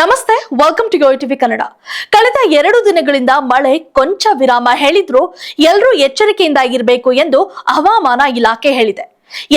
ನಮಸ್ತೆ welcome to Yo TV Kannada ಕಳೆದ ಎರಡು ದಿನಗಳಿಂದ ಮಳೆ ಕೊಂಚ ವಿರಾಮ ಹೇಳಿದ್ರು ಎಲ್ಲರೂ ಎಚ್ಚರಿಕೆಯಿಂದ ಇರಬೇಕು ಎಂದು ಹವಾಮಾನ ಇಲಾಖೆ ಹೇಳಿದೆ.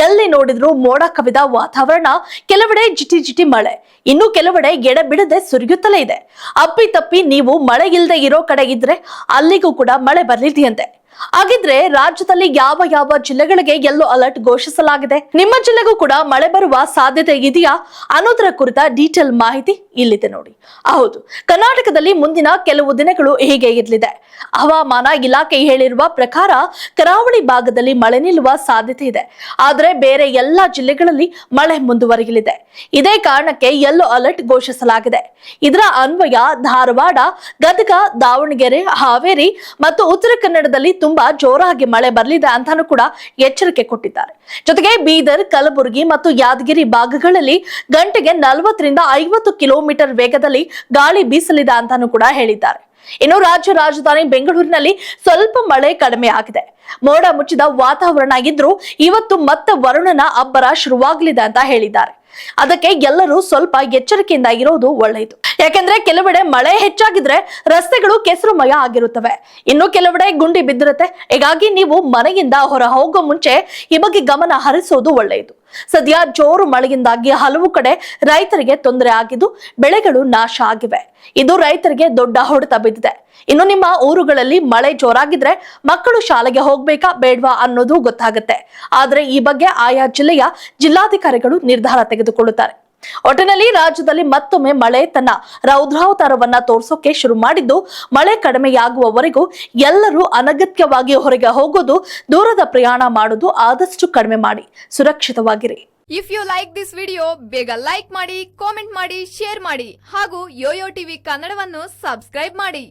ಎಲ್ಲಿ ನೋಡಿದ್ರು ಮೋಡ ಕವಿದ ವಾತಾವರಣ, ಕೆಲವೆಡೆ ಜಿಟಿ ಜಿಟಿ ಮಳೆ. ಇನ್ನು ಕೆಲವೆಡೆ ಎಡೆಬಿಡದೆ ಸುರಿಯುತ್ತಲೇ ಇದೆ. ಅಪ್ಪಿ ತಪ್ಪಿ ನೀವು ಮಳೆ ಇಲ್ಲದೆ ಇರೋ ಕಡೆ ಇದ್ರೆ ಅಲ್ಲಿಗೂ ಕೂಡ ಮಳೆ ಬರ್ಲಿದೆಯಂತೆ. ಹಾಗಿದ್ರೆ ರಾಜ್ಯದಲ್ಲಿ ಯಾವ ಯಾವ ಜಿಲ್ಲೆಗಳಿಗೆ ಯೆಲ್ಲೋ ಅಲರ್ಟ್ ಘೋಷಿಸಲಾಗಿದೆ? ನಿಮ್ಮ ಜಿಲ್ಲೆಗೂ ಕೂಡ ಮಳೆ ಬರುವ ಸಾಧ್ಯತೆ ಇದೆಯಾ? ಅನ್ನೋದರ ಕುರಿತ ಡೀಟೇಲ್ ಮಾಹಿತಿ ಇಲ್ಲಿದೆ ನೋಡಿ. ಹೌದು, ಕರ್ನಾಟಕದಲ್ಲಿ ಮುಂದಿನ ಕೆಲವು ದಿನಗಳು ಹೀಗೆ ಇರಲಿದೆ. ಹವಾಮಾನ ಇಲಾಖೆ ಹೇಳಿರುವ ಪ್ರಕಾರ ಕರಾವಳಿ ಭಾಗದಲ್ಲಿ ಮಳೆ ನಿಲ್ಲುವ ಸಾಧ್ಯತೆ ಇದೆ. ಆದರೆ ಬೇರೆ ಎಲ್ಲಾ ಜಿಲ್ಲೆಗಳಲ್ಲಿ ಮಳೆ ಮುಂದುವರಿಯಲಿದೆ. ಇದೇ ಕಾರಣಕ್ಕೆ ಯೆಲ್ಲೋ ಅಲರ್ಟ್ ಘೋಷಿಸಲಾಗಿದೆ. ಇದರ ಅನ್ವಯ ಧಾರವಾಡ, ಗದಗ, ದಾವಣಗೆರೆ, ಹಾವೇರಿ ಮತ್ತು ಉತ್ತರ ಕನ್ನಡದಲ್ಲಿ ತುಂಬಾ ಜೋರಾಗಿ ಮಳೆ ಬರಲಿದೆ ಅಂತಾನೂ ಕೂಡ ಎಚ್ಚರಿಕೆ ಕೊಟ್ಟಿದ್ದಾರೆ. ಜೊತೆಗೆ ಬೀದರ್, ಕಲಬುರಗಿ ಮತ್ತು ಯಾದಗಿರಿ ಭಾಗಗಳಲ್ಲಿ ಗಂಟೆಗೆ ನಲವತ್ತರಿಂದ ಐವತ್ತು ಕಿಲೋಮೀಟರ್ ವೇಗದಲ್ಲಿ ಗಾಳಿ ಬೀಸಲಿದೆ ಅಂತಾನೂ ಕೂಡ ಹೇಳಿದ್ದಾರೆ. ಇನ್ನು ರಾಜ್ಯ ರಾಜಧಾನಿ ಬೆಂಗಳೂರಿನಲ್ಲಿ ಸ್ವಲ್ಪ ಮಳೆ ಕಡಿಮೆ ಆಗಿದೆ. ಮೋಡ ಮುಚ್ಚಿದ ವಾತಾವರಣ ಇದ್ರೂ ಇವತ್ತು ಮತ್ತೆ ವರುಣನ ಅಬ್ಬರ ಶುರುವಾಗಲಿದೆ ಅಂತ ಹೇಳಿದ್ದಾರೆ. ಅದಕ್ಕೆ ಎಲ್ಲರೂ ಸ್ವಲ್ಪ ಎಚ್ಚರಿಕೆಯಿಂದ ಇರೋದು ಒಳ್ಳೆಯದು. ಯಾಕೆಂದ್ರೆ ಕೆಲವೆಡೆ ಮಳೆ ಹೆಚ್ಚಾಗಿದ್ರೆ ರಸ್ತೆಗಳು ಕೆಸರುಮಯ ಆಗಿರುತ್ತವೆ. ಇನ್ನು ಕೆಲವೆಡೆ ಗುಂಡಿ ಬಿದ್ದಿರುತ್ತೆ. ಹೀಗಾಗಿ ನೀವು ಮನೆಯಿಂದ ಹೊರ ಹೋಗೋ ಮುಂಚೆ ಈ ಬಗ್ಗೆ ಗಮನ ಹರಿಸೋದು ಒಳ್ಳೆಯದು. ಸದ್ಯ ಜೋರು ಮಳೆಯಿಂದಾಗಿ ಹಲವು ಕಡೆ ರೈತರಿಗೆ ತೊಂದರೆ ಆಗಿದ್ದು ಬೆಳೆಗಳು ನಾಶ ಆಗಿವೆ. ಇದು ರೈತರಿಗೆ ದೊಡ್ಡ ಹೊಡೆತ ಬಿದ್ದಿದೆ. ಇನ್ನು ನಿಮ್ಮ ಊರುಗಳಲ್ಲಿ ಮಳೆ ಜೋರಾಗಿದ್ರೆ ಮಕ್ಕಳು ಶಾಲೆಗೆ ಹೋಗ್ಬೇಕಾ ಬೇಡ್ವಾ ಅನ್ನೋದು ಗೊತ್ತಾಗುತ್ತೆ. ಆದ್ರೆ ಈ ಬಗ್ಗೆ ಆಯಾ ಜಿಲ್ಲೆಯ ಜಿಲ್ಲಾಧಿಕಾರಿಗಳು ನಿರ್ಧಾರ ತೆಗೆದುಕೊಳ್ಳುತ್ತಾರೆ. ಒಟ್ಟಿನಲ್ಲಿ ರಾಜ್ಯದಲ್ಲಿ ಮತ್ತೊಮ್ಮೆ ಮಳೆ ತನ್ನ ರೌದ್ರಾವತಾರವನ್ನ ತೋರಿಸೋಕೆ ಶುರು ಮಾಡಿದ್ದು, ಮಳೆ ಕಡಿಮೆಯಾಗುವವರೆಗೂ ಎಲ್ಲರೂ ಅನಗತ್ಯವಾಗಿ ಹೊರಗೆ ಹೋಗೋದು, ದೂರದ ಪ್ರಯಾಣ ಮಾಡೋದು ಆದಷ್ಟು ಕಡಿಮೆ ಮಾಡಿ. ಸುರಕ್ಷಿತವಾಗಿರಿ. If you like this video ಬೇಗ ಲೈಕ್ ಮಾಡಿ ಕಾಮೆಂಟ್ ಮಾಡಿ ಶೇರ್ ಮಾಡಿ ಹಾಗೂ ಯೋಯೋ ಟಿವಿ ಕನ್ನಡವನ್ನು ಸಬ್ಸ್ಕ್ರೈಬ್ ಮಾಡಿ.